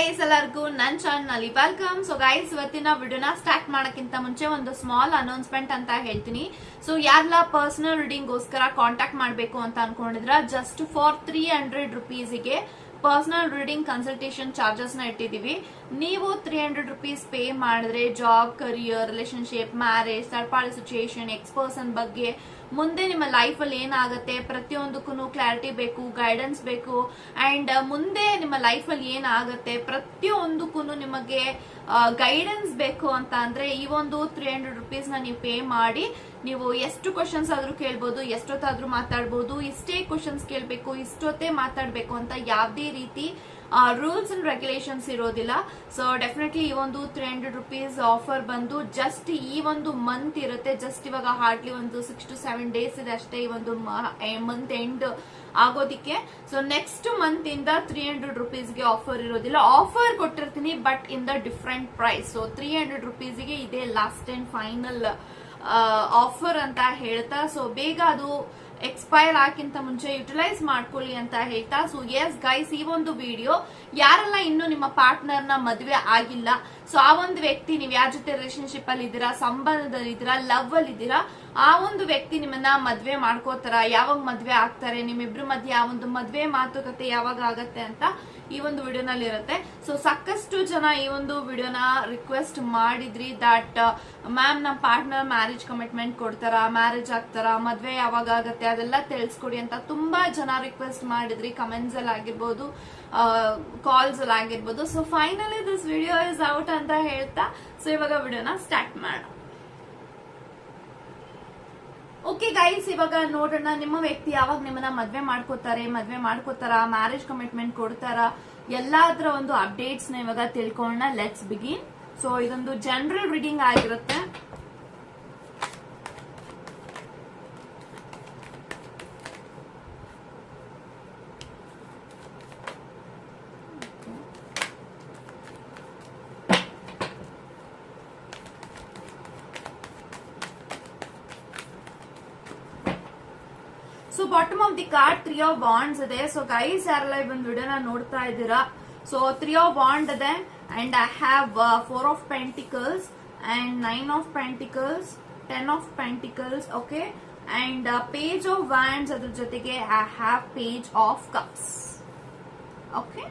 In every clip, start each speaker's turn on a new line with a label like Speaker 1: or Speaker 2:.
Speaker 1: Guys ಎಲ್ಲರಿಗೂ ನನ್ channel welcome so guys ಇವತ್ತಿನ ವಿಡಿಯೋನ ಸ್ಟಾರ್ಟ್ ಮಾಡೋಕ್ಕಿಂತ ಮುಂಚೆ ಒಂದು ಸ್ಮಾಲ್ ಅನೌನ್ಸ್ಮೆಂಟ್ ಅಂತ ಹೇಳ್ತೀನಿ. ಸೊ ಯಾರೆಲ್ಲ ಪರ್ಸನಲ್ ರೀಡಿಂಗ್ ಗೋಸ್ಕರ ಕಾಂಟ್ಯಾಕ್ಟ್ ಮಾಡಬೇಕು ಅಂತ ಅನ್ಕೊಂಡಿದ್ರ ಜಸ್ಟ್ ಫಾರ್ ತ್ರೀ ಹಂಡ್ರೆಡ್ ರುಪೀಸಿಗೆ ಪರ್ಸನಲ್ ರೀಡಿಂಗ್ ಕನ್ಸಲ್ಟೇಷನ್ ಚಾರ್ಜಸ್ನ ಇಟ್ಟಿದೀವಿ. ನೀವು ತ್ರೀ ಹಂಡ್ರೆಡ್ ರುಪೀಸ್ ಪೇ ಮಾಡಿದ್ರೆ job career relationship marriage third party situation ex person ಬಗ್ಗೆ ಮುಂದೆ ನಿಮ್ಮ ಲೈಫ್ ಅಲ್ಲಿ ಏನಾಗುತ್ತೆ? ಪ್ರತಿಯೊಂದಕ್ಕೂ ಕ್ಲಾರಿಟಿ ಬೇಕು ಗೈಡೆನ್ಸ್ ಬೇಕು. ಅಂಡ್ ಮುಂದೆ ನಿಮ್ಮ ಲೈಫ್ ಅಲ್ಲಿ ಏನಾಗುತ್ತೆ? ಪ್ರತಿಯೊಂದಕ್ಕೂ ನಿಮಗೆ ಗೈಡೆನ್ಸ್ ಬೇಕು ಅಂತ ಅಂದ್ರೆ ಈ ಒಂದು ತ್ರೀ ಹಂಡ್ರೆಡ್ ರುಪೀಸ್ನ ನೀವು ಪೇ ಮಾಡಿ, ನೀವು ಎಷ್ಟು ಕ್ವಶನ್ಸ್ ಆದ್ರೂ ಕೇಳ್ಬೋದು, ಎಷ್ಟೊತ್ತಾದ್ರೂ ಮಾತಾಡ್ಬೋದು, ಇಷ್ಟೇ ಕ್ವಶನ್ಸ್ ಕೇಳಬೇಕು, ಇಷ್ಟೊತ್ತೇ ಮಾತಾಡ್ಬೇಕು ಅಂತ ಯಾವುದೇ ರೀತಿ ರೂಲ್ಸ್ ಅಂಡ್ ರೆಗ್ಯುಲೇಷನ್ಸ್ ಇರೋದಿಲ್ಲ. ಸೊ ಡೆಫಿನೆಟ್ಲಿ ಈ ಒಂದು ತ್ರೀ ಹಂಡ್ರೆಡ್ ರುಪೀಸ್ ಆಫರ್ ಬಂದು ಜಸ್ಟ್ ಈ ಒಂದು ಮಂತ್ ಇರುತ್ತೆ. ಜಸ್ಟ್ ಇವಾಗ ಹಾರ್ಡ್ಲಿ ಒಂದು ಸಿಕ್ಸ್ ಟು ಸೆವೆನ್ ಡೇಸ್ ಇದೆ ಅಷ್ಟೇ ಈ ಒಂದು ಮಂತ್ ಎಂಡ್ ಆಗೋದಿಕ್ಕೆ. ಸೊ ನೆಕ್ಸ್ಟ್ ಮಂತ್ ಇಂದ ತ್ರೀ ಹಂಡ್ರೆಡ್ ರುಪೀಸ್ಗೆ ಆಫರ್ ಇರೋದಿಲ್ಲ. ಆಫರ್ ಕೊಟ್ಟಿರ್ತೀನಿ but in the different price so three hundred ರುಪೀಸ್ಗೆ ಇದೇ ಲಾಸ್ಟ್ ಅಂಡ್ ಫೈನಲ್ ಆಫರ್ ಅಂತ ಹೇಳ್ತಾ. ಸೊ ಬೇಗ ಅದು ಎಕ್ಸ್ಪೈರ್ ಆಕಿಂತ ಮುಂಚೆ ಯುಟಿಲೈಸ್ ಮಾಡ್ಕೊಳ್ಳಿ ಅಂತ ಹೇಳ್ತಾ ಸೊ ಎಸ್ ಗೈಸ್ ಈ ಒಂದು ವಿಡಿಯೋ ಯಾರೆಲ್ಲ ಇನ್ನು ನಿಮ್ಮ ಪಾರ್ಟ್ನರ್ನ ಮದುವೆ ಆಗಿಲ್ಲ ಸೊ ಆ ಒಂದು ವ್ಯಕ್ತಿ ನೀವು ಯಾರ ಜೊತೆ ರಿಲೇಶನ್ಶಿಪ್ ಅಲ್ಲಿ ಇದ್ದೀರಾ, ಸಂಬಂಧದಲ್ಲಿ ಇದ್ದೀರಾ ಲವ್ ಅಲ್ಲಿ ಇದ್ದೀರಾ, ಆ ಒಂದು ವ್ಯಕ್ತಿ ನಿಮ್ಮನ್ನ ಮದ್ವೆ ಮಾಡ್ಕೋತಾರ, ಯಾವಾಗ ಮದ್ವೆ ಆಗ್ತಾರೆ, ನಿಮ್ಮಿಬ್ರು ಮಧ್ಯೆ ಆ ಒಂದು ಮದ್ವೆ ಮಾತುಕತೆ ಯಾವಾಗ ಆಗತ್ತೆ ಅಂತ ಈ ಒಂದು ವಿಡಿಯೋನಲ್ಲಿ ಇರುತ್ತೆ. ಸೊ ಸಾಕಷ್ಟು ಜನ ಈ ಒಂದು ವಿಡಿಯೋನ ರಿಕ್ವೆಸ್ಟ್ ಮಾಡಿದ್ರಿ ದಟ್ ಮ್ಯಾಮ್ ನಮ್ಮ ಪಾರ್ಟ್ನರ್ ಮ್ಯಾರೇಜ್ ಕಮಿಟ್ಮೆಂಟ್ ಕೊಡ್ತಾರ ಮ್ಯಾರೇಜ್ ಆಗ್ತಾರ, ಮದ್ವೆ ಯಾವಾಗ ಆಗತ್ತೆ ಅದೆಲ್ಲ ತಿಳಿಸ್ಕೊಡಿ ಅಂತ ತುಂಬಾ ಜನ ರಿಕ್ವೆಸ್ಟ್ ಮಾಡಿದ್ರಿ. ಕಮೆಂಟ್ಸ್ ಅಲ್ಲಿ ಆಗಿರ್ಬೋದು ಕಾಲ್ಸ್ ಅಲ್ಲಿ ಆಗಿರ್ಬೋದು. So finally this video is out ಅಂತ ಹೇಳ್ತಾ ಸೊ ಇವಾಗ ವಿಡಿಯೋನ ಸ್ಟಾರ್ಟ್ ಮಾಡೋಣ. ಓಕೆ ಗೈಸ್ ಇವಾಗ ನೋಡೋಣ, ನಿಮ್ಮ ವ್ಯಕ್ತಿ ಯಾವಾಗ ನಿಮ್ಮನ್ನ ಮದ್ವೆ ಮಾಡ್ಕೋತಾರೆ, ಮದ್ವೆ ಮಾಡ್ಕೋತಾರ ಮ್ಯಾರೇಜ್ ಕಮಿಟ್ಮೆಂಟ್ ಕೊಡ್ತಾರ, ಎಲ್ಲಾದ್ರ ಒಂದು ಅಪ್ಡೇಟ್ಸ್ನ ಇವಾಗ ತಿಳ್ಕೊಳ್ಳೋಣ. ಲೆಟ್ಸ್ ಬಿಗಿನ್ ಸೊ ಇದೊಂದು ಜನರಲ್ ರೀಡಿಂಗ್ ಆಗಿರುತ್ತೆ. Bottom of the card three of wands ಇದೆ. ಸೊ ಗೈಸ್ ಯಾರೆಲ್ಲ ಈ ಒಂದು ವಿಡಿಯೋನ ನೋಡ್ತಾ ಇದ್ದೀರಾ? ಸೊ ತ್ರೀ ಆಫ್ ಬಾಂಡ್ ಇದೆ. And I have four of pentacles and nine of pentacles ten of pentacles okay and page of wands ಅದ್ರ ಜೊತೆಗೆ I have page of cups okay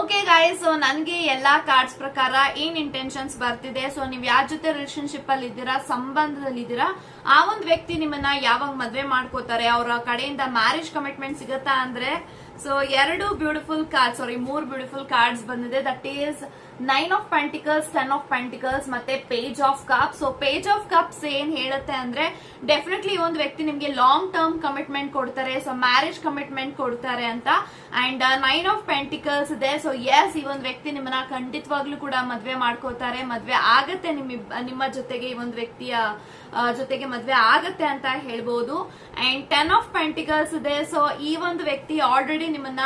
Speaker 1: okay guys so ನನಗೆ ಎಲ್ಲಾ cards ಪ್ರಕಾರ ಏನ್ intentions ಬರ್ತಿದೆ? So ನೀವ್ ಯಾರ ಜೊತೆ ರಿಲೇಶನ್ಶಿಪ್ ಅಲ್ಲಿ ಇದ್ದೀರಾ? ಸಂಬಂಧದಲ್ಲಿ ಇದ್ದೀರಾ ಆ ಒಂದು ವ್ಯಕ್ತಿ ನಿಮ್ಮನ್ನ ಯಾವಾಗ ಮದ್ವೆ ಮಾಡ್ಕೋತಾರೆ ಅವರ ಕಡೆಯಿಂದ ಮ್ಯಾರೇಜ್ ಕಮಿಟ್ಮೆಂಟ್ ಸಿಗತ್ತಾ ಅಂದ್ರೆ ಸೊ ಎರಡು ಬ್ಯೂಟಿಫುಲ್ ಕಾರ್ಡ್ ಸಾರಿ ಮೂರ್ ಬ್ಯೂಟಿಫುಲ್ ಕಾರ್ಡ್ಸ್ ಬಂದಿದೆ. That is nine of pentacles ten of pentacles ಮತ್ತೆ page of cup so page of cups ಏನ್ ಹೇಳುತ್ತೆ ಅಂದ್ರೆ ಡೆಫಿನೆಟ್ಲಿ ಒಂದು ವ್ಯಕ್ತಿ ನಿಮ್ಗೆ ಲಾಂಗ್ ಟರ್ಮ್ ಕಮಿಟ್ಮೆಂಟ್ ಕೊಡ್ತಾರೆ. ಸೊ ಮ್ಯಾರೇಜ್ ಕಮಿಟ್ಮೆಂಟ್ ಕೊಡ್ತಾರೆ ಅಂತ. ಅಂಡ್ ನೈನ್ ಆಫ್ ಪೆಂಟಿಕಲ್ಸ್ ಇದೆ. ಸೊ ಎಸ್ ಈ ಒಂದು ವ್ಯಕ್ತಿ ನಿಮ್ಮನ್ನ ಖಂಡಿತವಾಗ್ಲೂ ಕೂಡ ಮದ್ವೆ ಮಾಡ್ಕೋತಾರೆ ಮದ್ವೆ ಆಗತ್ತೆ ನಿಮ್ಮ ನಿಮ್ಮ ಜೊತೆಗೆ ಈ ಒಂದು ವ್ಯಕ್ತಿಯ ಜೊತೆಗೆ ಮದ್ವೆ ಆಗತ್ತೆ ಅಂತ ಹೇಳ್ಬೋದು. ಅಂಡ್ ಟೆನ್ ಆಫ್ ಪೆಂಟಿಕಲ್ಸ್ ಇದೆ. ಸೊ ಈ ಒಂದು ವ್ಯಕ್ತಿ ಆಲ್ರೆಡಿ ನಿಮ್ಮನ್ನ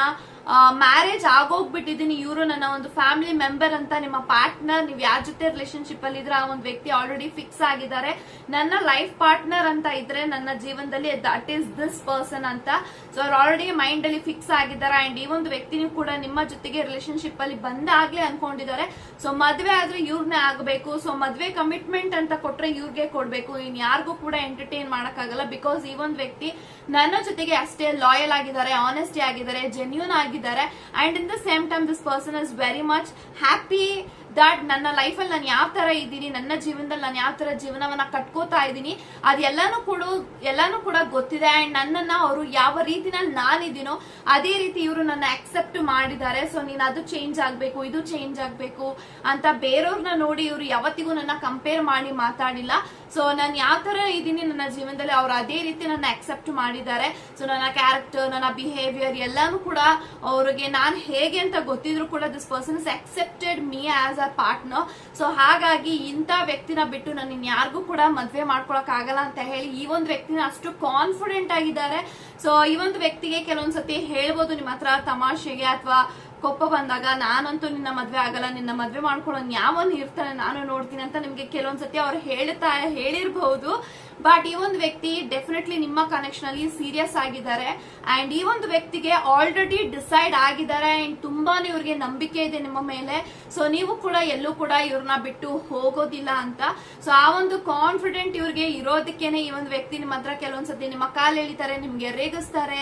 Speaker 1: ಮ್ಯಾರೇಜ್ ಆಗೋಗ್ಬಿಟ್ಟಿದ್ದೀನಿ, ಇವರು ನನ್ನ ಒಂದು ಫ್ಯಾಮಿಲಿ ಮೆಂಬರ್ ಅಂತ ನಿಮ್ಮ ಪಾರ್ಟ್ನರ್ ನೀವು ಯಾರ ಜೊತೆ ರಿಲೇಶನ್ಶಿಪ್ ಅಲ್ಲಿ ಇದ್ರೆ ಆ ಒಂದು ವ್ಯಕ್ತಿ ಆಲ್ರೆಡಿ ಫಿಕ್ಸ್ ಆಗಿದ್ದಾರೆ. ನನ್ನ ಲೈಫ್ ಪಾರ್ಟ್ನರ್ ಅಂತ ಇದ್ರೆ ನನ್ನ ಜೀವನದಲ್ಲಿ ದಟ್ ಈಸ್ ದಿಸ್ ಪರ್ಸನ್ ಅಂತ. ಸೊ ಅವ್ರು ಆಲ್ರೆಡಿ ಮೈಂಡ್ ಅಲ್ಲಿ ಫಿಕ್ಸ್ ಆಗಿದ್ದಾರೆ. ಅಂಡ್ ಈ ಒಂದು ವ್ಯಕ್ತಿನೂ ಕೂಡ ನಿಮ್ಮ ಜೊತೆಗೆ ರಿಲೇಶನ್ಶಿಪ್ ಅಲ್ಲಿ ಬಂದಾಗ್ಲೇ ಅನ್ಕೊಂಡಿದ್ದಾರೆ. ಸೊ ಮದ್ವೆ ಆದ್ರೆ ಇವ್ರನ್ನೇ ಆಗಬೇಕು. ಸೊ ಮದ್ವೆ ಕಮಿಟ್ಮೆಂಟ್ ಅಂತ ಕೊಟ್ರೆ ಇವ್ರಿಗೆ ಕೊಡ್ಬೇಕು. ಇನ್ ಯಾರಿಗೂ ಕೂಡ ಎಂಟರ್ಟೈನ್ ಮಾಡಕ್ಕಾಗಲ್ಲ. ಬಿಕಾಸ್ ಈ ಒಂದು ವ್ಯಕ್ತಿ ನನ್ನ ಜೊತೆಗೆ ಅಷ್ಟೇ ಲಾಯಲ್ ಆಗಿದ್ದಾರೆ ಆನೆಸ್ಟಿ ಆಗಿದ್ದಾರೆ ಜೆನ್ಯೂನ್ ಆಗಿದ್ದಾರೆ and in the same time this person is very much happy that ನನ್ನ ಲೈಫಲ್ಲಿ ನಾನು ಯಾವ ತರ ಇದ್ದೀನಿ, ನನ್ನ ಜೀವನದಲ್ಲಿ ನಾನು ಯಾವ ತರ ಜೀವನವನ್ನ ಕಟ್ಕೋತಾ ಇದ್ದೀನಿ, ಅದೆಲ್ಲಾನು ಕೂಡ, ಎಲ್ಲಾನು ಕೂಡ ಗೊತ್ತಿದೆ. ಅಂಡ್ ನನ್ನನ್ನ ಅವರು ಯಾವ ರೀತಿನಲ್ಲಿ ನಾನಿದ್ದೀನೋ ಅದೇ ರೀತಿ ಇವರು ನನ್ನ ಅಕ್ಸೆಪ್ಟ್ ಮಾಡಿದ್ದಾರೆ. ಸೊ ನೀನು ಅದು ಚೇಂಜ್ ಆಗ್ಬೇಕು, ಇದು ಚೇಂಜ್ ಆಗ್ಬೇಕು ಅಂತ ಬೇರೆಯವ್ರನ್ನ ನೋಡಿ ಇವರು ಯಾವತ್ತಿಗೂ ನನ್ನ ಕಂಪೇರ್ ಮಾಡಿ ಮಾತಾಡಿಲ್ಲ. ಸೊ ನಾನು ಯಾವ ತರ ಇದ್ದೀನಿ ನನ್ನ ಜೀವನದಲ್ಲಿ, ಅವ್ರು ಅದೇ ರೀತಿ ನನ್ನ ಅಕ್ಸೆಪ್ಟ್ ಮಾಡಿದ್ದಾರೆ. ಸೊ ನನ್ನ ಕ್ಯಾರೆಕ್ಟರ್ ನನ್ನ ಬಿಹೇವಿಯರ್ ಎಲ್ಲಾನು ಕೂಡ ಅವ್ರಿಗೆ ನಾನು ಹೇಗೆ ಅಂತ ಗೊತ್ತಿದ್ರು ಕೂಡ this person is accepted me as a partner so ಹಾಗಾಗಿ ಇಂಥ ವ್ಯಕ್ತಿನ ಬಿಟ್ಟು ನಾನು ಇನ್ಯಾರಿಗೂ ಕೂಡ ಮದ್ವೆ ಮಾಡ್ಕೊಳಕ್ ಆಗಲ್ಲ ಅಂತ ಹೇಳಿ ಈ ಒಂದು ವ್ಯಕ್ತಿನ ಅಷ್ಟು ಕಾನ್ಫಿಡೆಂಟ್ ಆಗಿದ್ದಾರೆ. ಸೊ ಈ ಒಂದು ವ್ಯಕ್ತಿಗೆ ಕೆಲವೊಂದ್ಸತಿ ಹೇಳ್ಬೋದು, ನಿಮ್ಮ ಹತ್ರ ತಮಾಷೆಗೆ ಅಥವಾ ಕೋಪ ಬಂದಾಗ, ನಾನಂತೂ ನಿನ್ನ ಮದ್ವೆ ಆಗಲ್ಲ, ನಿನ್ನ ಮದ್ವೆ ಮಾಡ್ಕೊಳ್ಳೋ ಯಾವನ್ ಇರ್ತಾನೆ? ನಾನು ನೋಡ್ತೀನಿ ಅಂತ ನಿಮ್ಗೆ ಕೆಲವೊಂದ್ಸತಿ ಅವ್ರು ಹೇಳ್ತಾ ಹೇಳಿರ್ಬಹುದು. ಬಟ್ ಈ ಒಂದು ವ್ಯಕ್ತಿ ಡೆಫಿನೆಟ್ಲಿ ನಿಮ್ಮ ಕನೆಕ್ಷನ್ ಅಲ್ಲಿ ಸೀರಿಯಸ್ ಆಗಿದ್ದಾರೆ. ಅಂಡ್ ಈ ಒಂದು ವ್ಯಕ್ತಿಗೆ ಆಲ್ರೆಡಿ ಡಿಸೈಡ್ ಆಗಿದ್ದಾರೆ ಅಂಡ್ ತುಂಬಾನೇ ಇವ್ರಿಗೆ ನಂಬಿಕೆ ಇದೆ ನಿಮ್ಮ ಮೇಲೆ. ಸೊ ನೀವು ಕೂಡ ಎಲ್ಲೂ ಕೂಡ ಇವ್ರನ್ನ ಬಿಟ್ಟು ಹೋಗೋದಿಲ್ಲ ಅಂತ. ಸೊ ಆ ಒಂದು ಕಾನ್ಫಿಡೆಂಟ್ ಇವ್ರಿಗೆ ಇರೋದಕ್ಕೇನೆ ಈ ಒಂದು ವ್ಯಕ್ತಿ ನಿಮ್ಮ ಹತ್ರ ಕೆಲವೊಂದ್ಸತಿ ನಿಮ್ಮ ಕಾಲು ಎಳಿತಾರೆ, ನಿಮ್ಗೆ ರೇಗಿಸ್ತಾರೆ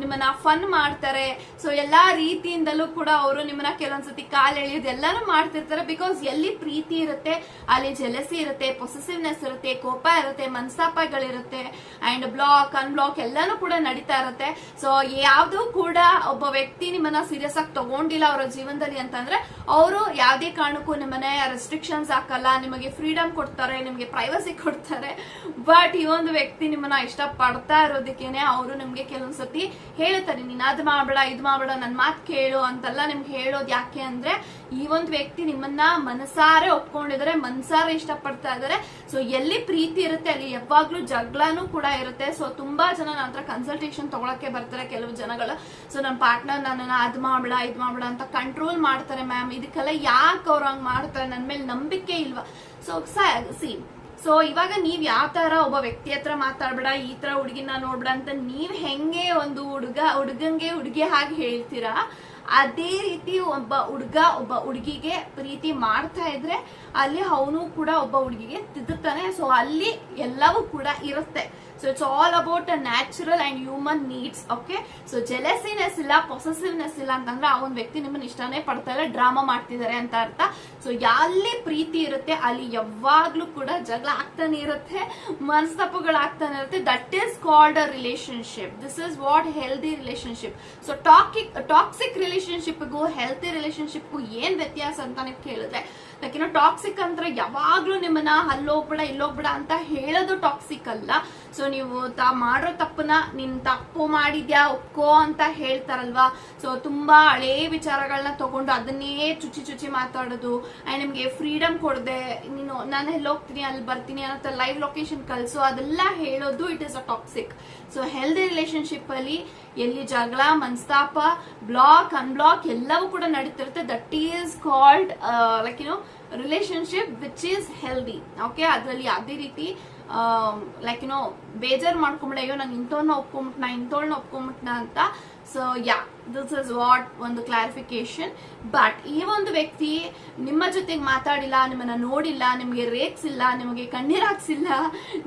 Speaker 1: ನಿಮ್ಮನ್ನ ಫನ್ ಮಾಡ್ತಾರೆ. ಸೊ ಎಲ್ಲಾ ರೀತಿಯಿಂದಲೂ ಕೂಡ ಅವರು ನಿಮ್ಮನ್ನ ಕೆಲವೊಂದ್ಸತಿ ಕಾಲು ಎಳೆಯೋದು ಎಲ್ಲಾನು ಮಾಡ್ತಿರ್ತಾರೆ. ಬಿಕಾಸ್ ಎಲ್ಲಿ ಪ್ರೀತಿ ಇರುತ್ತೆ, ಅಲ್ಲಿ ಜೆಲಸಿ ಇರುತ್ತೆ ಪೊಸೆಸಿವ್ನೆಸ್ ಇರುತ್ತೆ, ಕೋಪ ಇರುತ್ತೆ. ಮನಸ್ತಾಪಗಳಿರುತ್ತೆ ಅಂಡ್ ಬ್ಲಾಕ್ ಅನ್ಬ್ಲಾಕ್ ಎಲ್ಲಾನು ಕೂಡ ನಡೀತಾ ಇರುತ್ತೆ. ಸೊ ಯಾವ್ದು ಕೂಡ ಒಬ್ಬ ವ್ಯಕ್ತಿ ನಿಮ್ಮನ್ನ ಸೀರಿಯಸ್ ಆಗಿ ತಗೊಂಡಿಲ್ಲ ಅವರ ಜೀವನದಲ್ಲಿ ಅಂತಂದ್ರೆ, ಅವರು ಯಾವ್ದೇ ಕಾರಣಕ್ಕೂ ನಿಮ್ಮನ್ನ ರೆಸ್ಟ್ರಿಕ್ಷನ್ಸ್ ಹಾಕಲ್ಲ, ನಿಮಗೆ ಫ್ರೀಡಮ್ ಕೊಡ್ತಾರೆ, ನಿಮಗೆ ಪ್ರೈವಸಿ ಕೊಡ್ತಾರೆ. ಬಟ್ ಈ ಒಂದು ವ್ಯಕ್ತಿ ನಿಮ್ಮನ್ನ ಇಷ್ಟ ಪಡ್ತಾ ಇರೋದಕ್ಕೇನೆ ಅವರು ನಿಮ್ಗೆ ಕೆಲವೊಂದ್ಸತಿ ಹೇಳ್ತಾರೆ ನೀನ್ ಅದ್ ಮಾಡ್ಬೇಡ, ಇದ್ ಮಾಡ್ಬೇಡ, ನನ್ ಮಾತು ಕೇಳು ಅಂತೆಲ್ಲ ನಿಮ್ಗೆ ಹೇಳೋದು ಯಾಕೆ ಅಂದ್ರೆ ಈ ಒಂದು ವ್ಯಕ್ತಿ ನಿಮ್ಮನ್ನ ಮನಸಾರೆ ಒಪ್ಕೊಂಡಿದ್ದಾರೆ, ಮನಸಾರೆ ಇಷ್ಟಪಡ್ತಾ ಇದ್ದಾರೆ. ಸೊ ಎಲ್ಲಿ ಪ್ರೀತಿ ಇರುತ್ತೆ, ಅಲ್ಲಿ ಯಾವಾಗ್ಲೂ ಜಗಳನೂ ಕೂಡ ಇರುತ್ತೆ. ಸೊ ತುಂಬಾ ಜನ ನನ್ನ ಹತ್ರ ಕನ್ಸಲ್ಟೇಷನ್ ತಗೊಳಕ್ಕೆ ಬರ್ತಾರೆ ಕೆಲವು ಜನಗಳು. ಸೊ ನನ್ನ ಪಾರ್ಟ್ನರ್ ನನ್ನನ್ನು ಅದ್ ಮಾಡ್ಬೇಡ, ಇದ್ ಮಾಡ್ಬೇಡ ಅಂತ ಕಂಟ್ರೋಲ್ ಮಾಡ್ತಾರೆ ಮ್ಯಾಮ್ ಇದಕ್ಕೆಲ್ಲ ಯಾಕೆ ಅವ್ರು ಹಂಗ್ ಮಾಡ್ತಾರೆ ನನ್ನ ಮೇಲೆ ನಂಬಿಕೆ ಇಲ್ವಾ? ಸೊ ಸಿ ಸೊ ಇವಾಗ ನೀವ್ ಯಾವ ತರ ಒಬ್ಬ ವ್ಯಕ್ತಿ ಹತ್ರ ಮಾತಾಡ್ಬೇಡ, ಈ ತರ ಹುಡುಗಿನ ನೋಡ್ಬೇಡ ಅಂತ ನೀವ್ ಹೆಂಗೆ ಒಂದು ಹುಡುಗ, ಹುಡುಗಂಗೆ ಹುಡುಗಿ ಹಾಗೆ ಹೇಳ್ತೀರಾ? ಅದೇ ರೀತಿ ಒಬ್ಬ ಹುಡುಗ ಒಬ್ಬ ಹುಡುಗಿಗೆ ಪ್ರೀತಿ ಮಾಡ್ತಾ ಇದ್ರೆ ಅಲ್ಲಿ ಅವನು ಕೂಡ ಒಬ್ಬ ಹುಡುಗಿಗೆ ತಿದ್ದುತ್ತಾನೆ. ಸೊ ಅಲ್ಲಿ ಎಲ್ಲವೂ ಕೂಡ ಇರುತ್ತೆ. So it's all about natural and human needs okay so jealousiness ಇಲ್ಲ ಪೊಸೆಸಿವ್ನೆಸ್ ಇಲ್ಲ ಅಂತಂದ್ರೆ ಆ ಒಂದು ವ್ಯಕ್ತಿ ನಿಮ್ಮನ್ನ ಇಷ್ಟನೇ ಪಡ್ತಾ ಇಲ್ಲ ಡ್ರಾಮಾ ಮಾಡ್ತಿದ್ದಾರೆ ಅಂತ ಅರ್ಥ. ಸೊ ಎಲ್ಲಿ ಪ್ರೀತಿ ಇರುತ್ತೆ, ಅಲ್ಲಿ ಯಾವಾಗ್ಲೂ ಕೂಡ ಜಗಳ ಆಗ್ತಾನೆ ಇರುತ್ತೆ ಮನಸ್ತಾಪಗಳು ಆಗ್ತಾನೆ ಇರುತ್ತೆ that is called a relationship this is what healthy relationship so ಟಾಕಿಕ್ toxic ರಿಲೇಶನ್ಶಿಪ್ಗೂ ಹೆಲ್ತಿ ರಿಲೇಶನ್ಶಿಪ್ಗೂ ಏನ್ ವ್ಯತ್ಯಾಸ ಅಂತ ನೀವು ಕೇಳಿದ್ರೆ ಲೈಕ್ ಏನೋ ಟಾಕ್ಸಿಕ್ ಅಂದ್ರೆ ಯಾವಾಗ್ಲೂ ನಿಮ್ಮನ್ನ ಅಲ್ಲೋಗ್ಬೇಡ, ಇಲ್ಲೋಗ್ಬೇಡ ಅಂತ ಹೇಳೋದು ಟಾಕ್ಸಿಕ್ ಅಲ್ಲ. ಸೊ ನೀವು ತಾ ಮಾಡೋ ತಪ್ಪನ ನಿನ್ ತಪ್ಪು ಮಾಡಿದ್ಯಾ, ಒಪ್ಕೋ ಅಂತ ಹೇಳ್ತಾರಲ್ವಾ? ಸೊ ತುಂಬಾ ಹಳೇ ವಿಚಾರಗಳನ್ನ ತಗೊಂಡು ಅದನ್ನೇ ಚುಚ್ಚಿ ಚುಚ್ಚಿ ಮಾತಾಡೋದು. ಅಂಡ್ ನಿಮಗೆ ಫ್ರೀಡಮ್ ಕೊಡದೆ, ನೀನು ನಾನು ಎಲ್ಲಿ ಹೋಗ್ತೀನಿ, ಅಲ್ಲಿ ಬರ್ತೀನಿ ಅನ್ನೋ ಲೈವ್ ಲೊಕೇಶನ್ ಕಲಿಸು ಅದೆಲ್ಲ ಹೇಳೋದು it is a toxic so healthy relationship ಅಲ್ಲಿ ಎಲ್ಲಿ ಜಗಳ ಮನಸ್ತಾಪ ಬ್ಲಾಕ್ ಅನ್ಬ್ಲಾಕ್ ಎಲ್ಲವೂ ಕೂಡ ನಡೀತಿರುತ್ತೆ. That is called like you relationship which is healthy okay ಅದರಲ್ಲಿ ಯಾವುದೇ ರೀತಿ ಲೈಕ್ ನೋ ಬೇಜಾರ್ ಮಾಡ್ಕೊಂಬಿಡ, ಅಯ್ಯೋ ನಾನು ಇಂಥವ್ನ ಒಪ್ಕೊಂಬಿಟ್ನ, ಇಂಥವ್ಳನ್ನ ಒಪ್ಕೊಂಬಿಟ್ನಾ ಅಂತ. So yeah this is what ಒಂದು ಕ್ಲಾರಿಫಿಕೇಶನ್ ಬಟ್ ಈ ಒಂದು ವ್ಯಕ್ತಿ ನಿಮ್ಮ ಜೊತೆಗೆ ಮಾತಾಡಿಲ್ಲ, ನಿಮ್ಮನ್ನ ನೋಡಿಲ್ಲ, ನಿಮಗೆ ರೇಗ್ಸಿಲ್ಲ, ನಿಮಗೆ ಕಣ್ಣೀರಾಕ್ಸಿಲ್ಲ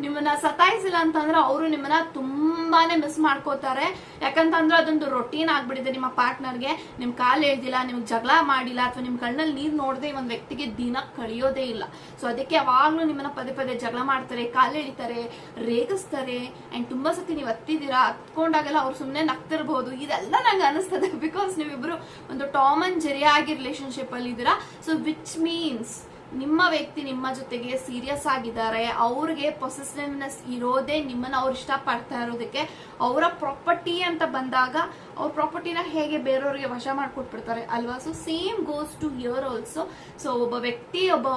Speaker 1: ನಿಮ್ಮನ್ನ ಸತಾಯಿಸಿಲ್ಲ ಅಂತಂದ್ರೆ ಅವರು ನಿಮ್ಮನ್ನ ತುಂಬಾನೇ ಮಿಸ್ ಮಾಡ್ಕೋತಾರೆ. ಯಾಕಂತಂದ್ರೆ ಅದೊಂದು ರೊಟೀನ್ ಆಗ್ಬಿಟ್ಟಿದೆ ನಿಮ್ಮ ಪಾರ್ಟ್ನರ್ಗೆ ನಿಮ್ ಕಾಲ್ ಎಳ್ದಿಲ್ಲ ನಿಮ್ಗೆ ಜಗಳ ಮಾಡಿಲ್ಲ ಅಥವಾ ನಿಮ್ ಕಣ್ಣಲ್ಲಿ ನೀರ್ ನೋಡದೆ ಒಂದು ವ್ಯಕ್ತಿಗೆ ದಿನ ಕಳಿಯೋದೇ ಇಲ್ಲ. ಸೊ ಅದಕ್ಕೆ ಯಾವಾಗ್ಲೂ ನಿಮ್ಮನ್ನ ಪದೇ ಪದೇ ಜಗಳ ಮಾಡ್ತಾರೆ, ಕಾಲ್ ಎಳಿತಾರೆ, ರೇಗಿಸ್ತಾರೆ. ಅಂಡ್ ತುಂಬಾ ಸತಿ ನೀವು ಹತ್ತಿದ್ದೀರಾ, ಹತ್ಕೊಂಡಾಗೆಲ್ಲ ಅವ್ರು ಸುಮ್ಮನೆ ನಗ್ತಿರ್ಬಹುದು ಇದೆಲ್ಲ ನಂಗೆ ಅನಿಸ್ತದೆ ಬಿಕಾಸ್ ನೀವಿಬ್ರು ಒಂದು ಟಾಮ್ ಅಂಡ್ ಜೆರಿ ಆಗಿ ರಿಲೇಶನ್ಶಿಪ್ ಅಲ್ಲಿ ಇದ್ದೀರಾ? ಸೊ ವಿಚ್ ಮೀನ್ಸ್ ನಿಮ್ಮ ವ್ಯಕ್ತಿ ನಿಮ್ಮ ಜೊತೆಗೆ ಸೀರಿಯಸ್ ಆಗಿದ್ದಾರೆ. ಅವ್ರಿಗೆ ಪೊಸೆಸಿವ್ನೆಸ್ ಇರೋದೇ ನಿಮ್ಮನ್ನ ಅವ್ರು ಇಷ್ಟಪಡ್ತಾ ಇರೋದಕ್ಕೆ. ಅವರ ಪ್ರಾಪರ್ಟಿ ಅಂತ ಬಂದಾಗ ಅವ್ರ ಪ್ರಾಪರ್ಟಿನ ಹೇಗೆ ಬೇರೆಯವ್ರಿಗೆ ವಶ ಮಾಡ್ಕೊಟ್ಬಿಡ್ತಾರೆ ಅಲ್ವಾ? So same goes to here also so ಒಬ್ಬ ವ್ಯಕ್ತಿ, ಒಬ್ಬ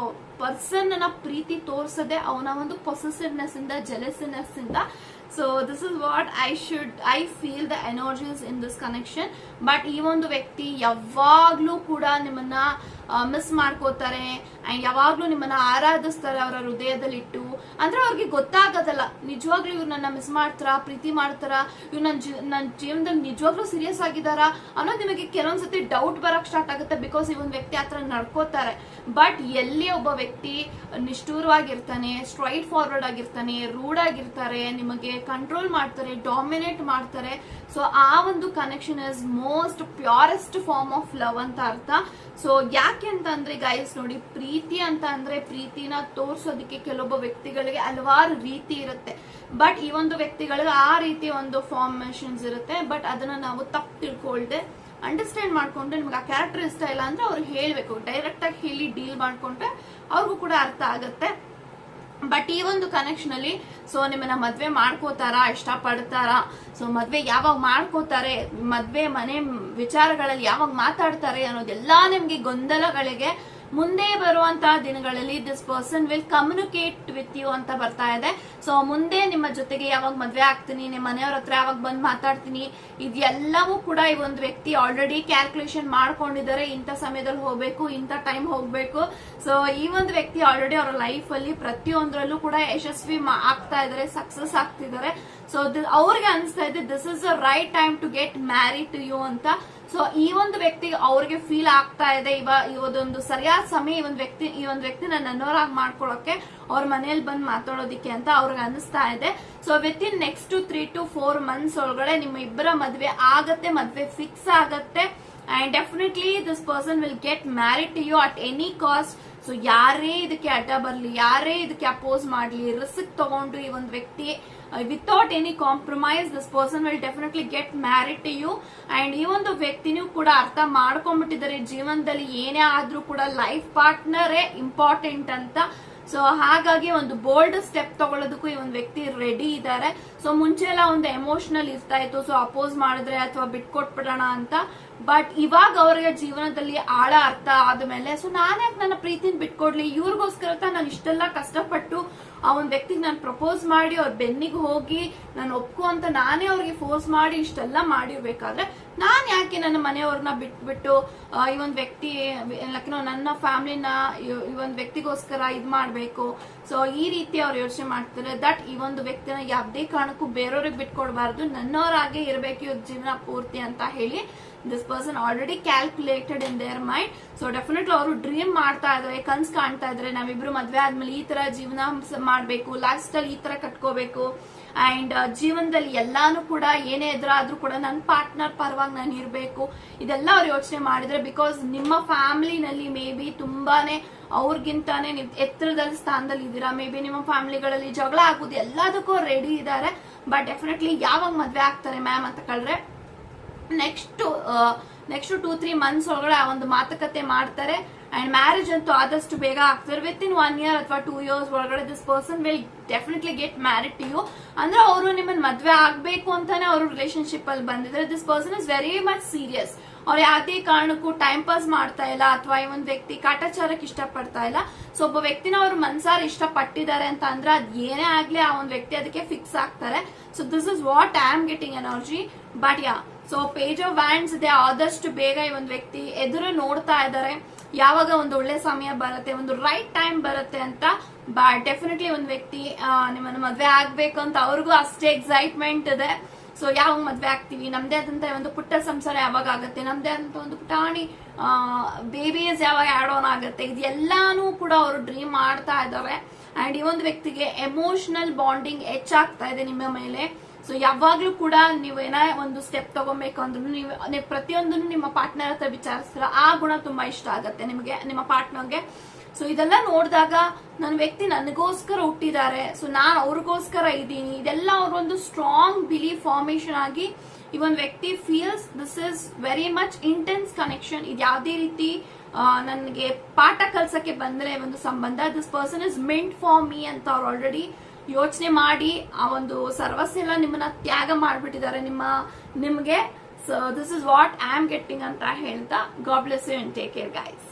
Speaker 1: ಪರ್ಸನ್ನ ಪ್ರೀತಿ ತೋರ್ಸದೆ ಅವನ ಒಂದು ಪೊಸೆಸಿವ್ನೆಸ್ ಇಂದ ಜೆಲೆಸಿನೆಸ್ ಇಂದ. So this is what I should I feel the energies in this connection but ಈ ಒಂದು ವ್ಯಕ್ತಿ ಯಾವಾಗ್ಲೂ ಕೂಡ ನಿಮ್ಮನ್ನ ಮಿಸ್ ಮಾಡ್ಕೋತಾರೆ. ಅಂಡ್ ಯಾವಾಗ್ಲೂ ನಿಮ್ಮನ್ನ ಆರಾಧಿಸ್ತಾರೆ ಅವರ ಹೃದಯದಲ್ಲಿಟ್ಟು. ಅಂದ್ರೆ ಅವ್ರಿಗೆ ಗೊತ್ತಾಗೋದಲ್ಲ. ನಿಜವಾಗ್ಲೂ ಇವ್ರು ನನ್ನ ಮಿಸ್ ಮಾಡ್ತಾರ, ಪ್ರೀತಿ ಮಾಡ್ತಾರ? ಇವ್ರು ನನ್ನ ನನ್ನ ಜೀವನದಲ್ಲಿ ನಿಜವಾಗ್ಲೂ ಸೀರಿಯಸ್ ಆಗಿದ್ದಾರಾ ಅನ್ನೋದು ನಿಮಗೆ ಕೆಲವೊಂದ್ಸತಿ ಡೌಟ್ ಬರಕ್ ಸ್ಟಾರ್ಟ್ ಆಗುತ್ತೆ ಬಿಕಾಸ್ ಈ ಒಂದು ವ್ಯಕ್ತಿ ಹತ್ರ ನಡ್ಕೋತಾರೆ. ಬಟ್ ಎಲ್ಲಿ ಒಬ್ಬ ವ್ಯಕ್ತಿ ನಿಷ್ಠೂರವಾಗಿರ್ತಾನೆ ಸ್ಟ್ರೈಟ್ ಫಾರ್ವರ್ಡ್ ಆಗಿರ್ತಾನೆ ರೂಡ್ ಆಗಿರ್ತಾರೆ, ನಿಮಗೆ ಕಂಟ್ರೋಲ್ ಮಾಡ್ತಾರೆ ಡಾಮಿನೇಟ್ ಮಾಡ್ತಾರೆ ಸೊ ಆ ಒಂದು connection is most purest form of love ಅಂತ ಅರ್ಥ. ಸೊ ಯಾಕೆ ಅಂತ ಅಂದ್ರೆ ಗೈಸ್ ನೋಡಿ, ಪ್ರೀತಿ ಅಂತ ಅಂದ್ರೆ ಪ್ರೀತಿನ ತೋರ್ಸೋದಕ್ಕೆ ಕೆಲವೊಬ್ಬ ವ್ಯಕ್ತಿಗಳಿಗೆ ಹಲವಾರು ರೀತಿ ಇರುತ್ತೆ. ಬಟ್ ಈ ಒಂದು ವ್ಯಕ್ತಿಗಳಿಗೆ ಆ ರೀತಿ ಒಂದು ಫಾರ್ಮೇಶನ್ಸ್ ಇರುತ್ತೆ. ಬಟ್ ಅದನ್ನ ತಪ್ಪು ತಿಳ್ಕೊಳ್ದೆ ಅಂಡರ್ಸ್ಟ್ಯಾಂಡ್ ಮಾಡ್ಕೊಂಡ್ರೆ ನಿಮ್ಗೆ ಆ ಕ್ಯಾರೆಕ್ಟರ್ ಇಷ್ಟ ಇಲ್ಲ ಅಂದ್ರೆ ಅವ್ರು ಹೇಳ್ಬೇಕು. ಡೈರೆಕ್ಟ್ ಆಗಿ ಹೇಳಿ ಡೀಲ್ ಮಾಡ್ಕೊಂಡ್ರೆ ಅವ್ರಿಗೂ ಕೂಡ ಅರ್ಥ ಆಗತ್ತೆ. ಬಟ್ ಈ ಒಂದು ಕನೆಕ್ಷನ್ ಅಲ್ಲಿ ಸೊ ನಿಮ್ಮನ್ನ ಮದ್ವೆ ಮಾಡ್ಕೋತಾರ, ಇಷ್ಟಪಡ್ತಾರ? ಸೊ ಮದ್ವೆ ಯಾವಾಗ ಮಾಡ್ಕೋತಾರೆ, ಮದ್ವೆ ಮನೆ ವಿಚಾರಗಳಲ್ಲಿ ಯಾವಾಗ ಮಾತಾಡ್ತಾರೆ ಅನ್ನೋದೆಲ್ಲಾ ನಿಮ್ಗೆ ಗೊಂದಲಗಳಿಗೆ ಮುಂದೆ ಬರುವಂತಹ ದಿನಗಳಲ್ಲಿ this person will communicate with you ಅಂತ ಬರ್ತಾ ಇದೆ. ಸೊ ಮುಂದೆ ನಿಮ್ಮ ಜೊತೆಗೆ ಯಾವಾಗ ಮದ್ವೆ ಆಗ್ತೀನಿ, ನಿಮ್ಮ ಮನೆಯವ್ರ ಹತ್ರ ಯಾವಾಗ ಬಂದ್ ಮಾತಾಡ್ತೀನಿ, ಇದೆಲ್ಲವೂ ಕೂಡ ಈ ಒಂದು ವ್ಯಕ್ತಿ ಆಲ್ರೆಡಿ ಕ್ಯಾಲ್ಕುಲೇಷನ್ ಮಾಡ್ಕೊಂಡಿದ್ದಾರೆ. ಇಂಥ ಸಮಯದಲ್ಲಿ ಹೋಗ್ಬೇಕು, ಇಂಥ ಟೈಮ್ ಹೋಗ್ಬೇಕು. ಸೊ ಈ ಒಂದು ವ್ಯಕ್ತಿ ಆಲ್ರೆಡಿ ಅವರ ಲೈಫ್ ಅಲ್ಲಿ ಪ್ರತಿಯೊಂದರಲ್ಲೂ ಕೂಡ ಯಶಸ್ವಿ ಆಗ್ತಾ ಇದಾರೆ ಸಕ್ಸಸ್ ಆಗ್ತಿದ್ದಾರೆ. ಸೊ ಅವ್ರಿಗೆ ಅನಿಸ್ತಾ ಇದೆ this is the right time to get marry to you ಅಂತ. ಸೊ ಈ ಒಂದು ವ್ಯಕ್ತಿ ಅವ್ರಿಗೆ ಫೀಲ್ ಆಗ್ತಾ ಇದೆ. ಇವ ಇವದೊಂದು ಸರಿಯಾದ ಸಮಯ ಈ ಒಂದು ವ್ಯಕ್ತಿ, ಈ ಒಂದು ವ್ಯಕ್ತಿನ ನನ್ನವರಾಗಿ ಮಾಡ್ಕೊಳಕ್ಕೆ ಅವ್ರ ಮನೇಲಿ ಬಂದು ಮಾತಾಡೋದಿಕ್ಕೆ ಅಂತ ಅವ್ರಿಗೆ ಅನಿಸ್ತಾ ಇದೆ. So within next three to four months ಒಳಗಡೆ ನಿಮ್ಮ ಇಬ್ಬರ ಮದ್ವೆ ಆಗತ್ತೆ, ಮದ್ವೆ ಫಿಕ್ಸ್ ಆಗತ್ತೆ. And definitely this person will get married to you at any cost so ಯಾರೇ ಇದಕ್ಕೆ ಅಡ್ಡ ಬರ್ಲಿ, ಯಾರೇ ಇದಕ್ಕೆ ಅಪೋಸ್ ಮಾಡ್ಲಿ ರಿಸ್ಕ್ ತಗೊಂಡು ಈ ಒಂದು ವ್ಯಕ್ತಿ. Without any compromise this person will definitely get married to you and ಈ ಒಂದು ವ್ಯಕ್ತಿನೂ ಕೂಡ ಅರ್ಥ ಮಾಡ್ಕೊಂಡ್ಬಿಟ್ಟಿದ್ದಾರೆ. ಜೀವನದಲ್ಲಿ ಏನೇ ಆದ್ರೂ ಕೂಡ ಲೈಫ್ ಪಾರ್ಟ್ನರೇ ಇಂಪಾರ್ಟೆಂಟ್ ಅಂತ. ಸೊ ಹಾಗಾಗಿ ಒಂದು ಬೋಲ್ಡ್ ಸ್ಟೆಪ್ ತಗೊಳ್ಳೋದಕ್ಕೂ ಈ ಒಂದು ವ್ಯಕ್ತಿ ರೆಡಿ ಇದ್ದಾರೆ. ಸೊ ಮುಂಚೆ ಎಲ್ಲ ಒಂದು ಎಮೋಷನಲ್ ಇರ್ತಾ ಇತ್ತು. ಸೊ ಅಪೋಸ್ ಮಾಡಿದ್ರೆ ಅಥವಾ ಬಿಟ್ಕೊಟ್ಬಿಡೋಣ ಅಂತ. ಬಟ್ ಇವಾಗ ಅವ್ರಿಗೆ ಜೀವನದಲ್ಲಿ ಆಳ ಅರ್ಥ ಆದ್ಮೇಲೆ ಸೊ ನಾನ್ಯಾಕೆ ನನ್ನ ಪ್ರೀತಿನ ಬಿಟ್ಕೊಡ್ಲಿ, ಇವ್ರಿಗೋಸ್ಕರ ನಾನು ಇಷ್ಟೆಲ್ಲ ಕಷ್ಟಪಟ್ಟು ಆ ಒಂದು ವ್ಯಕ್ತಿಗೆ ನಾನು ಪ್ರಪೋಸ್ ಮಾಡಿ, ಅವ್ರ ಬೆನ್ನಿಗೆ ಹೋಗಿ ನಾನು ಒಪ್ಪು ಅಂತ ನಾನೇ ಅವ್ರಿಗೆ ಫೋರ್ಸ್ ಮಾಡಿ ಇಷ್ಟೆಲ್ಲ ಮಾಡಿರ್ಬೇಕಾದ್ರೆ, ನಾನು ಯಾಕೆ ನನ್ನ ಮನೆಯವ್ರನ್ನ ಬಿಟ್ಬಿಟ್ಟು ಈ ಒಂದು ವ್ಯಕ್ತಿ ನನ್ನ ಫ್ಯಾಮಿಲಿನ ಈ ಒಂದು ವ್ಯಕ್ತಿಗೋಸ್ಕರ ಇದು ಮಾಡಬೇಕು? ಸೊ ಈ ರೀತಿ ಅವ್ರು ಯೋಚನೆ ಮಾಡ್ತಾರೆ ದಟ್ ಈ ಒಂದು ವ್ಯಕ್ತಿನ ಯಾವುದೇ ಕಾರಣಕ್ಕೂ ಬೇರೆಯವ್ರಿಗೆ ಬಿಟ್ಕೊಡ್ಬಾರ್ದು. ನನ್ನವರಾಗೆ ಇರಬೇಕು ಇವ್ರ ಜೀವನ ಪೂರ್ತಿ ಅಂತ ಹೇಳಿ this person already calculated in their mind so definitely ಅವರು ಡ್ರೀಮ್ ಮಾಡ್ತಾ ಇದ್ರೆ, ಕನ್ಸ್ ಕಾಣ್ತಾ ಇದ್ರೆ. ನಾವಿಬ್ರು ಮದ್ವೆ ಆದ್ಮೇಲೆ ಈ ತರ ಜೀವನ ಮಾಡ್ಬೇಕು ಲೈಫ್ ಸ್ಟೈಲ್ ಈ ತರ ಕಟ್ಕೋಬೇಕು. ಅಂಡ್ ಜೀವನದಲ್ಲಿ ಎಲ್ಲಾನು ಕೂಡ ಏನೇ ಎದುರಾದ್ರೂ ಕೂಡ ನನ್ನ ಪಾರ್ಟ್ನರ್ ಪರವಾಗಿ ನಾನು ಇರಬೇಕು. ಇದೆಲ್ಲ ಅವ್ರು ಯೋಚನೆ ಮಾಡಿದ್ರೆ ಬಿಕಾಸ್ ನಿಮ್ಮ ಫ್ಯಾಮಿಲಿನಲ್ಲಿ ಮೇ ಬಿ ತುಂಬಾನೇ ಅವ್ರಿಗಿಂತಾನೆ ನೀವು ಎತ್ತರದಲ್ಲಿ ಸ್ಥಾನದಲ್ಲಿ ಇದ್ದೀರಾ. ಮೇ ಬಿ ನಿಮ್ಮ ಫ್ಯಾಮಿಲಿಗಳಲ್ಲಿ ಜಗಳ ಆಗೋದು ಎಲ್ಲದಕ್ಕೂ ರೆಡಿ ಇದ್ದಾರೆ. ಬಟ್ ಡೆಫಿನೆಟ್ಲಿ ಯಾವಾಗ ಮದ್ವೆ ಆಗ್ತಾರೆ ಮ್ಯಾಮ್ ಅಂತ ಕಳ್ರೆ next next two three months ಒಳಗಡೆ ಆ ಒಂದು ಮಾತುಕತೆ ಮಾಡ್ತಾರೆ. ಅಂಡ್ ಮ್ಯಾರೇಜ್ ಅಂತೂ ಆದಷ್ಟು ಬೇಗ ಆಗ್ತಾರೆ. ವಿತ್ ಇನ್ ಒನ್ ಇಯರ್ ಅಥವಾ ಟೂ ಇಯರ್ಸ್ ಒಳಗಡೆ this person will definitely get married to you ಅಂದ್ರೆ ಅವರು ನಿಮ್ಮನ್ನ ಮದ್ವೆ ಆಗ್ಬೇಕು ಅಂತಾನೆ ಅವರು ರಿಲೇಶನ್ಶಿಪ್ ಅಲ್ಲಿ ಬಂದಿದ್ರೆ this person is very much serious ಅವ್ರು ಯಾವುದೇ ಕಾರಣಕ್ಕೂ ಟೈಮ್ ಪಾಸ್ ಮಾಡ್ತಾ ಇಲ್ಲ ಅಥವಾ ಈ ಒಂದು ವ್ಯಕ್ತಿ ಕಾಟಾಚಾರಕ್ಕೆ ಇಷ್ಟಪಡ್ತಾ ಇಲ್ಲ. ಸೊ ಒಬ್ಬ ವ್ಯಕ್ತಿನ ಅವ್ರು ಮನ್ಸಾರ ಇಷ್ಟಪಟ್ಟಿದ್ದಾರೆ ಅಂತ ಅಂದ್ರೆ ಅದ್ ಏನೇ ಆಗ್ಲಿ ಆ ಒಂದು ವ್ಯಕ್ತಿ ಅದಕ್ಕೆ ಫಿಕ್ಸ್ ಆಗ್ತಾರೆ. So this is what I am getting energy but yeah so page of wands ಇದೆ. ಆದಷ್ಟು ಬೇಗ ಈ ಒಂದು ವ್ಯಕ್ತಿ ಎದುರು ನೋಡ್ತಾ ಇದ್ದಾರೆ. ಯಾವಾಗ ಒಂದು ಒಳ್ಳೆ ಸಮಯ ಬರುತ್ತೆ, ಒಂದು ರೈಟ್ ಟೈಮ್ ಬರುತ್ತೆ ಅಂತ ಡೆಫಿನೆಟ್ಲಿ ಒಂದು ವ್ಯಕ್ತಿ ನಿಮ್ಮನ್ನು ಮದ್ವೆ ಆಗ್ಬೇಕು ಅಂತ ಅವ್ರಿಗೂ ಅಷ್ಟೇ ಎಕ್ಸೈಟ್ಮೆಂಟ್ ಇದೆ. ಸೊ ಯಾವಾಗ ಮದ್ವೆ ಆಗ್ತೀವಿ? ನಮ್ದೇ ಆದಂತ ಒಂದು ಪುಟ್ಟ ಸಂಸಾರ ಯಾವಾಗ ಆಗುತ್ತೆ? ನಮ್ದೇ ಆದಂತ ಒಂದು ಪುಟಾಣಿ ಬೇಬೀಸ್ ಯಾವಾಗ ಆಡ್ ಆನ್ ಆಗುತ್ತೆ? ಇದೆಲ್ಲಾನು ಕೂಡ ಅವರು ಡ್ರೀಮ್ ಮಾಡ್ತಾ ಇದ್ದಾರೆ. ಅಂಡ್ ಈ ಒಂದು ವ್ಯಕ್ತಿಗೆ ಎಮೋಷನಲ್ ಬಾಂಡಿಂಗ್ ಹೆಚ್ಚಾಗ್ತಾ ಇದೆ ನಿಮ್ಮ ಮೇಲೆ. ಸೊ ಯಾವಾಗ್ಲೂ ಕೂಡ ನೀವು ಏನೇ ಒಂದು ಸ್ಟೆಪ್ ತಗೋಬೇಕು ಅಂದ್ರೂ ನೀವು ಪ್ರತಿಯೊಂದನ್ನು ನಿಮ್ಮ ಪಾರ್ಟ್ನರ್ ಹತ್ರ ವಿಚಾರಿಸ್ತೀರ ಆ ಗುಣ ತುಂಬಾ ಇಷ್ಟ ಆಗುತ್ತೆ ನಿಮಗೆ, ನಿಮ್ಮ ಪಾರ್ಟ್ನರ್ಗೆ ಸೊ ಇದೆಲ್ಲ ನೋಡಿದಾಗ ನನ್ನ ವ್ಯಕ್ತಿ ನನಗೋಸ್ಕರ ಹುಟ್ಟಿದ್ದಾರೆ ಸೊ ನಾನು ಅವ್ರಿಗೋಸ್ಕರ ಇದ್ದೀನಿ. ಇದೆಲ್ಲ ಅವ್ರೊಂದು ಸ್ಟ್ರಾಂಗ್ ಬಿಲೀಫ್ ಫಾರ್ಮೇಶನ್ ಆಗಿ ಈ ಒಂದು ವ್ಯಕ್ತಿ feels this is very much intense connection ಇದು ಯಾವುದೇ ರೀತಿ ನನಗೆ ಪಾಠ ಕಲ್ಸಕ್ಕೆ ಬಂದ್ರೆ ಒಂದು ಸಂಬಂಧ this person is meant for me ಅಂತ ಅವ್ರು ಆಲ್ರೆಡಿ ಯೋಚನೆ ಮಾಡಿ ಆ ಒಂದು ಸರ್ವಸ್ ಎಲ್ಲ ನಿಮ್ಮನ್ನ ತ್ಯಾಗ ಮಾಡಿಬಿಟ್ಟಿದ್ದಾರೆ. ನಿಮ್ಮ, ನಿಮಗೆ so this is what I am getting ಅಂತ ಹೇಳ್ತಾ God bless you and take care guys